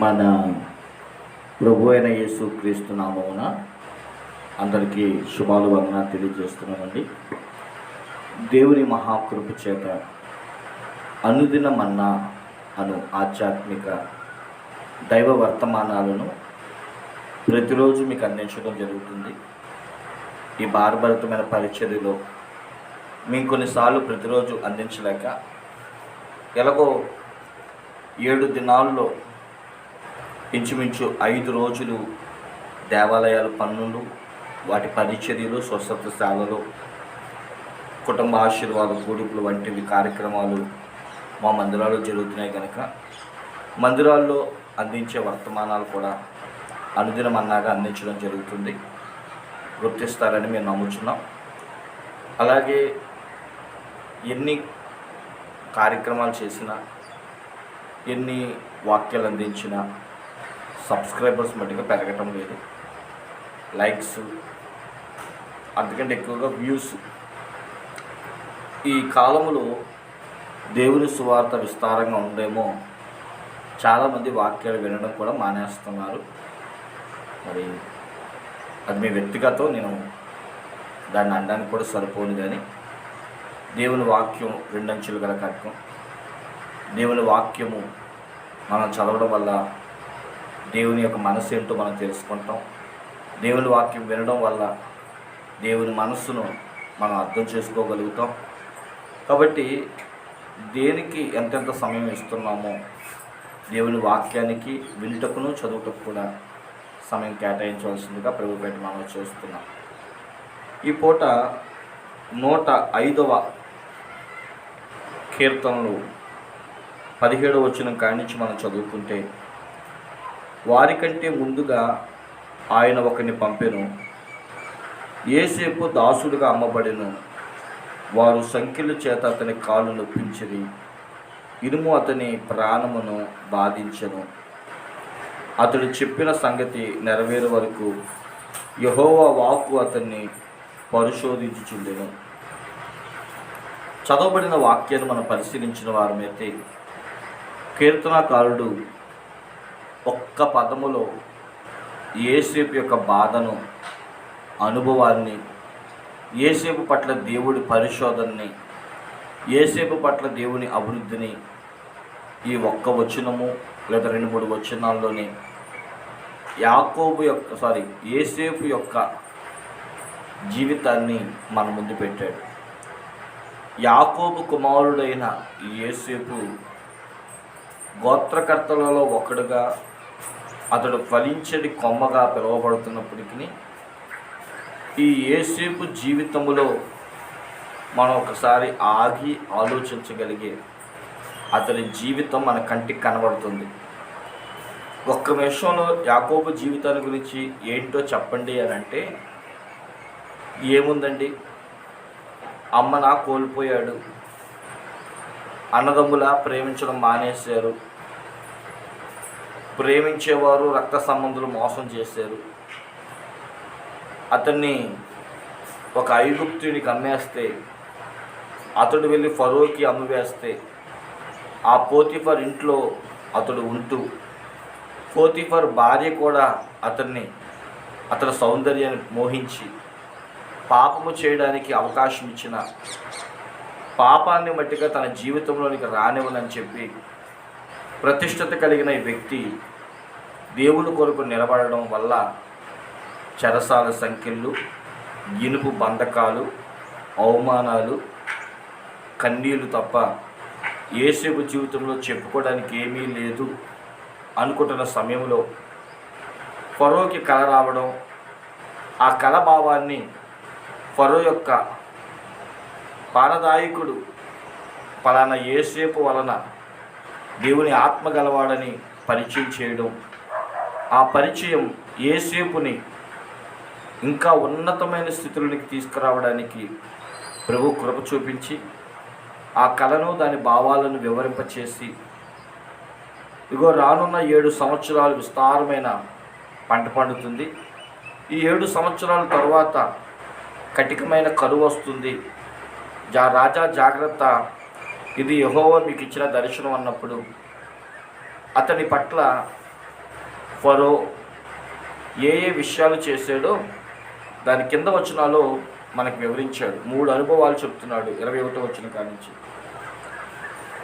మన ప్రభు అయిన యేసు క్రీస్తు నామమున అందరికీ శుభాలు వందన తెలియజేస్తున్నామండి. దేవుని మహాకృప చేత అనుదిన మన్నా అను ఆధ్యాత్మిక దైవ వర్తమానాలను ప్రతిరోజు మీకు అందించడం జరుగుతుంది. ఈ భారభరితమైన పరిచర్యలో మేము కొన్నిసార్లు ప్రతిరోజు అందించలేక ఎలాగో ఏడు దినాల్లో ఇంచుమించు ఐదు రోజులు దేవాలయాల పన్నులు వాటి పరిచర్యలు స్వస్థత సేవలు కుటుంబ ఆశీర్వాద కూడుపులు వంటివి కార్యక్రమాలు మా మందిరాల్లో జరుగుతున్నాయి కనుక మందిరాల్లో అందించే వర్తమానాలు కూడా అనుదినం అన్నాగా అందించడం జరుగుతుంది. గుర్తిస్తారని మేము నమ్ముతున్నాం అలాగే ఎన్ని కార్యక్రమాలు చేసినా ఎన్ని వాక్యాలు అందించినా సబ్స్క్రైబర్స్ మట్టుగా పెరగటం లేదు. లైక్స్. అంతకంటే ఎక్కువగా వ్యూస్. ఈ కాలంలో దేవుని సువార్త విస్తారంగా ఉందేమో చాలామంది వాక్యాలు వినడం కూడా మానేస్తున్నారు. మరి అది మీ వ్యక్తిగతం నేను దాన్ని అనడానికి కూడా సరిపోను కానీ దేవుని వాక్యం రెండంచులు గల కట్టం దేవుని వాక్యము మనం చదవడం వల్ల దేవుని యొక్క మనసు ఏంటో మనం తెలుసుకుంటాం. దేవుని వాక్యం వినడం వల్ల దేవుని మనస్సును మనం అర్థం చేసుకోగలుగుతాం. కాబట్టి దేనికి ఎంతెంత సమయం ఇస్తున్నామో దేవుని వాక్యానికి వినుటకును చదువుటకు కూడా సమయం కేటాయించవలసిందిగా ప్రభుపేట మనం చేస్తున్నాం. ఈ పూట నూట ఐదవ కీర్తనలు పదిహేడవ వచ్చిన కాడి నుంచి మనం చదువుకుంటే వారికంటే ముందుగా ఆయన ఒకరిని పంపెను. ఏసేపు దాసుడిగా అమ్మబడెను. వారు సంఖ్యల చేత అతని కాళ్ళు నొప్పించిరి. ఇనుము అతని ప్రాణమును బాధించెను. అతడు చెప్పిన సంగతి నెరవేరు వరకు యహోవా వాక్కు అతన్ని పరిశోధించుచుండెను. చదవబడిన వాక్యాన్ని మనం పరిశీలించిన వారమైతే కీర్తనాకారుడు ఒక్క పదములో ఏసేపు యొక్క బాధను అనుభవాన్ని ఏసేపు పట్ల దేవుడి పరిశోధనని ఏసేపు పట్ల దేవుని అభివృద్ధిని ఈ ఒక్క వచనము లేదా రెండు మూడు వచనాల్లోనే యాకోబు యొక్క సారీ ఏసేపు యొక్క జీవితాన్ని మన ముందు పెట్టాడు. యాకోబు కుమారుడైన ఏసేపు గోత్రకర్తలలో ఒకడుగా అతడు ఫలించడి కొమ్మగా పిలువబడుతున్నప్పటికీ ఈ ఏసేపు జీవితంలో మనం ఒకసారి ఆగి ఆలోచించగలిగే అతని జీవితం మన కంటికి కనబడుతుంది. ఒక్క విషయంలో యాకోబు జీవితాన్ని గురించి ఏంటో చెప్పండి అని అంటే ఏముందండి? అమ్మ నా కోల్పోయాడు. అన్నదమ్ములా ప్రేమించడం మానేశారు. ప్రేమించేవారు రక్త సంబంధులు మోసం చేశారు. అతన్ని ఒక ఐగుప్తునికి అమ్మేస్తే అతడు వెళ్ళి ఫరోకి అమ్మివేస్తే ఆ పోతిఫర్ ఇంట్లో అతడు ఉంటూ పోతిఫర్ భార్య కూడా అతన్ని అతని సౌందర్యాన్ని మోహించి పాపము చేయడానికి అవకాశం ఇచ్చిన పాపాన్ని మట్టిగా తన జీవితంలోనికి రానివ్వనని చెప్పి ప్రతిష్టత కలిగిన ఈ వ్యక్తి దేవుని కొరకు నిలబడడం వల్ల చెరసాల సంఖ్యలు ఇనుపు బంధకాలు అవమానాలు కన్నీళ్ళు తప్ప ఏసేపు జీవితంలో చెప్పుకోవడానికి ఏమీ లేదు అనుకుంటున్న సమయంలో ఫరోకి కళ రావడం ఆ కళ భావాన్ని ఫరో యొక్క పారదాయకుడు పలానా ఏసేపు వలన దేవుని ఆత్మ గలవాడని పరిచయం చేయడం. ఆ పరిచయం ఏసేపుని ఇంకా ఉన్నతమైన స్థితులకి తీసుకురావడానికి ప్రభు కృప చూపించి ఆ కళను దాని భావాలను వివరింపచేసి ఇగో రానున్న ఏడు సంవత్సరాలు విస్తారమైన పంట పండుతుంది. ఈ ఏడు సంవత్సరాల తర్వాత కటికమైన కరువు వస్తుంది. జా రాజా జాగ్రత్త ఇది యహోవ మీకు ఇచ్చిన దర్శనం అన్నప్పుడు అతని పట్ల ఫరో ఏ ఏ విషయాలు చేశాడో దాని కింద వచనాలో మనకు వివరించాడు. మూడు అనుభవాలు చెప్తున్నాడు ఇరవై ఒకటో వచ్చిన కాడి నుంచి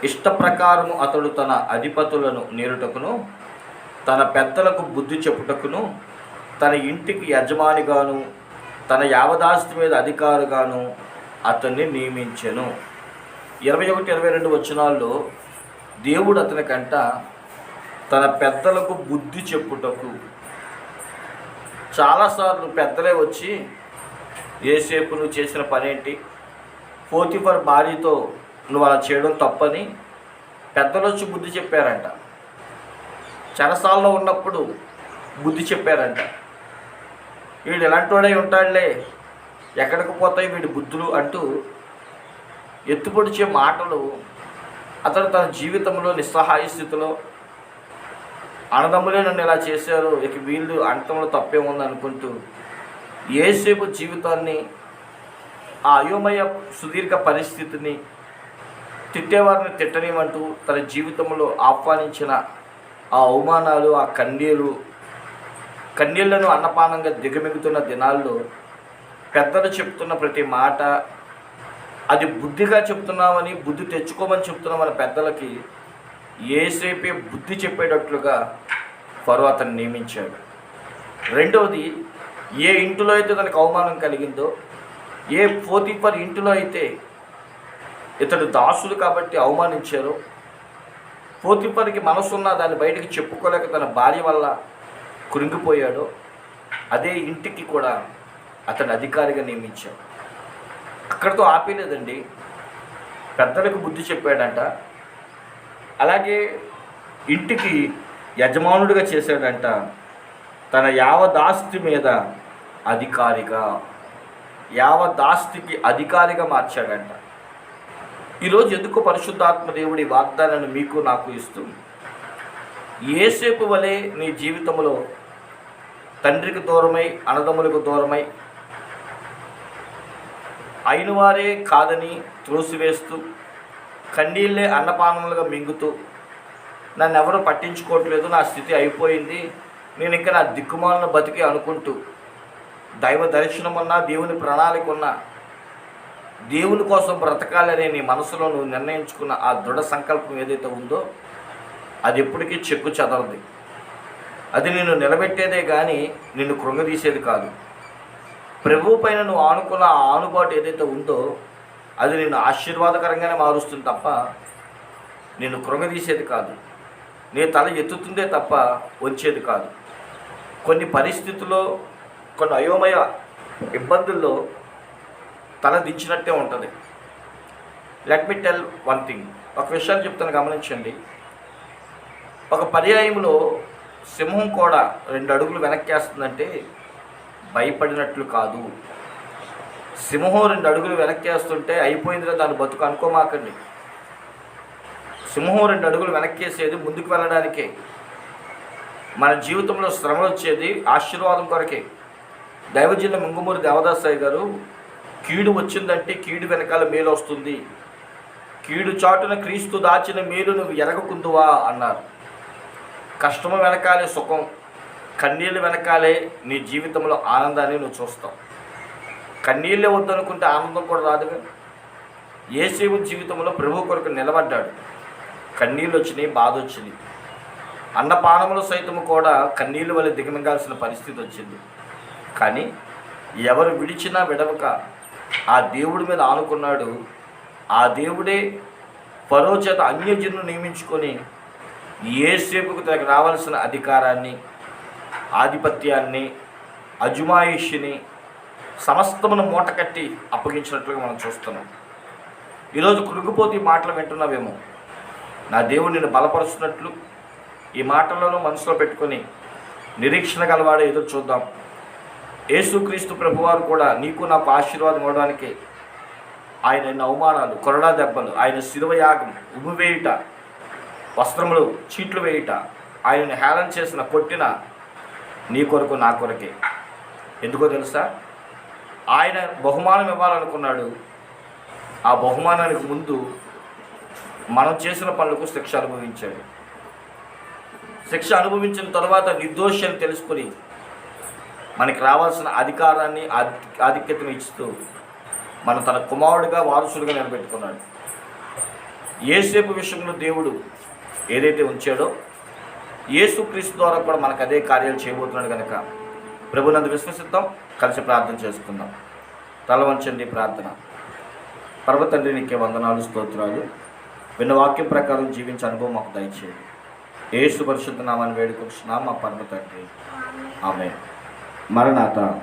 ఇష్ట ప్రకారము అతడు తన అధిపతులను నేరుటకును తన పెద్దలకు బుద్ధి చెప్పుటకును తన ఇంటికి యజమానిగాను తన యావదాస్తి మీద అధికారుగాను అతన్ని నియమించెను. ఇరవై ఒకటి ఇరవై రెండు వచనాల్లో దేవుడు అతనికంట తన పెద్దలకు బుద్ధి చెప్పుటకు చాలాసార్లు పెద్దలే వచ్చి ఏసేపు నువ్వు చేసిన పనేంటి? పోతిఫర్ భార్యతో నువ్వు అలా చేయడం తప్పని పెద్దలు వచ్చి బుద్ధి చెప్పారంట. చెరసాల్లో ఉన్నప్పుడు బుద్ధి చెప్పారంట. వీడు ఎలాంటి ఉంటాడులే? ఎక్కడికి పోతాయి వీడి బుద్ధులు అంటూ ఎత్తుపొడిచే మాటలు అతను తన జీవితంలో నిస్సహాయ స్థితిలో అన్నదమ్ములే నన్ను ఇలా చేశారు ఇక వీళ్ళు అంతంలో తప్పేముంది అనుకుంటూ ఏసేపు జీవితాన్ని ఆ అయోమయ సుదీర్ఘ పరిస్థితిని తిట్టేవారిని తిట్టనిమంటూ తన జీవితంలో ఆహ్వానించిన ఆ అవమానాలు ఆ కన్నీళ్ళు కన్నీళ్ళను అన్నపానంగా దిగమిగుతున్న దినాల్లో పెద్దలు చెప్తున్న ప్రతి మాట అది బుద్ధిగా చెప్తున్నామని బుద్ధి తెచ్చుకోమని చెప్తున్నామని పెద్దలకి ఏసేపే బుద్ధి చెప్పేటట్లుగా ఫరో అతను నియమించాడు. రెండవది ఏ ఇంటిలో అయితే తనకు అవమానం కలిగిందో ఏ పోతిఫర్ ఇంటిలో అయితే ఇతడు దాసుడు కాబట్టి అవమానించారో పోతిపరికి మనసున్న దాన్ని బయటకు చెప్పుకోలేక తన భార్య వల్ల కృంగిపోయాడో అదే ఇంటికి కూడా అతను అధికారిగా నియమించాడు. అక్కడితో ఆపేలేదండి. పెద్దలకు బుద్ధి చెప్పాడంట. అలాగే ఇంటికి యజమానుడిగా చేశాడంట తన యావదాస్తి మీద అధికారిగా యావదాస్తికి అధికారిగా మార్చాడంట. ఈరోజు ఎందుకు పరిశుద్ధాత్మ దేవుడి వాగ్దానాన్ని మీకు నాకు ఇస్తుంది ఏసేపు వలె నీ జీవితంలో తండ్రికి దూరమై అన్నదమ్ములకు దూరమై అయినవారే కాదని త్రోసివేస్తూ కన్నీళ్ళే అన్నపానములుగా మింగుతూ నన్ను ఎవరు పట్టించుకోవట్లేదు నా స్థితి అయిపోయింది నేను ఇంకా నా దిక్కుమాలను బతికి అనుకుంటూ దైవ దర్శనం ఉన్నా దేవుని ప్రణాళిక ఉన్నా దేవుని కోసం బ్రతకాలని నీ మనసులో నువ్వు నిర్ణయించుకున్న ఆ దృఢ సంకల్పం ఏదైతే ఉందో అది ఎప్పటికీ చెక్కు చెదరది. అది నిన్ను నిలబెట్టేదే కానీ నిన్ను కృంగదీసేది కాదు. ప్రభువు పైన నువ్వు ఆనుకున్న ఆనుబాటు ఏదైతే ఉందో అది నేను ఆశీర్వాదకరంగానే మారుస్తుంది తప్ప నేను కృంగదీసేది కాదు. నీ తల ఎత్తుతుందే తప్ప వచ్చేది కాదు. కొన్ని పరిస్థితుల్లో కొన్ని అయోమయ ఇబ్బందుల్లో తల దించినట్టే ఉంటుంది. Let me tell one thing ఒక విషయాన్ని చెప్తాను గమనించండి. ఒక పర్యాయంలో సింహం కూడా రెండు అడుగులు వెనక్కి వేస్తుందంటే భయపడినట్లు కాదు. సింహం రెండు అడుగులు వెనక్కేస్తుంటే అయిపోయిందిరా దాని బతుకు అనుకోమాకండి. సింహం రెండు అడుగులు వెనక్కేసేది ముందుకు వెళ్ళడానికే. మన జీవితంలో శ్రమలు వచ్చేది ఆశీర్వాదం కొరకే. దైవజన ముంగుమూరి దేవదాసాయి గారు కీడు వచ్చిందంటే కీడు వెనకాల మేలు వస్తుంది. కీడు చాటున క్రీస్తు దాచిన మేలు నువ్వు ఎరగకుందువా అన్నారు. కష్టము వెనకాలే సుఖం. కన్నీళ్ళు వెనకాలే నీ జీవితంలో ఆనందాన్ని నువ్వు చూస్తావు. కన్నీళ్ళే వద్దనుకుంటే ఆనందం కూడా రాదుగా. ఏసేపు జీవితంలో ప్రభు కొరకు నిలబడ్డాడు. కన్నీళ్ళు వచ్చినాయి బాధ వచ్చింది. అన్నపానములు సైతము కూడా కన్నీళ్ళు వల్ల దిగమింగాల్సిన పరిస్థితి వచ్చింది. కానీ ఎవరు విడిచినా విడవక ఆ దేవుడి మీద ఆనుకున్నాడు. ఆ దేవుడే పరో చేత అన్యజనులు నియమించుకొని ఏసేపుకు తనకు రావాల్సిన అధికారాన్ని ఆధిపత్యాన్ని అజుమాయిషిని సమస్తమును మూట కట్టి అప్పగించినట్లుగా మనం చూస్తున్నాం. ఈరోజు కృంగిపోతే ఈ మాటలు వింటున్నావేమో? నా దేవుడు నిన్ను బలపరుస్తున్నట్లు ఈ మాటలను మనసులో పెట్టుకొని నిరీక్షణ గలవాడే ఎదురు చూద్దాం. యేసుక్రీస్తు ప్రభువారు కూడా నీకు నాకు ఆశీర్వాదం ఇవ్వడానికి ఆయన ఎన్ని అవమానాలు కొరడా దెబ్బలు ఆయన శిలువయాగం ఉమ్మివేయుట వస్త్రములు చీట్లు వేయుట ఆయనను హేళన చేసిన కొట్టిన నీ కొరకు నా కొరకే. ఎందుకో తెలుసా? ఆయన బహుమానం ఇవ్వాలనుకున్నాడు. ఆ బహుమానానికి ముందు మనం చేసిన పనులకు శిక్ష అనుభవించాడు. శిక్ష అనుభవించిన తర్వాత నిర్దోషి అని తెలుసుకొని మనకి రావాల్సిన అధికారాన్ని ఆధిక్యతను ఇస్తూ మన తన కుమారుడిగా వారసుడిగా నిలబెట్టుకున్నాడు. ఏసేపు విషయంలో దేవుడు ఏదైతే ఉంచాడో యేసుక్రీస్తు ద్వారా కూడా మనకు అదే కార్యాలు చేయబోతున్నాడు కనుక ప్రభునందు విశ్వసిద్దాం. కలిసి ప్రార్థన చేసుకుందాం. తలవంచండి ప్రార్థన. పర్వతండ్రి నీకే వందనాలు స్తోత్రాలు. విన్న వాక్యం ప్రకారం జీవించే అనుభవం మాకు దయచేయండి. ఏసు పరిశుద్ధ నామాన్ని వేడుకొచ్చిన మా పర్వతండ్రి ఆమె మరణాత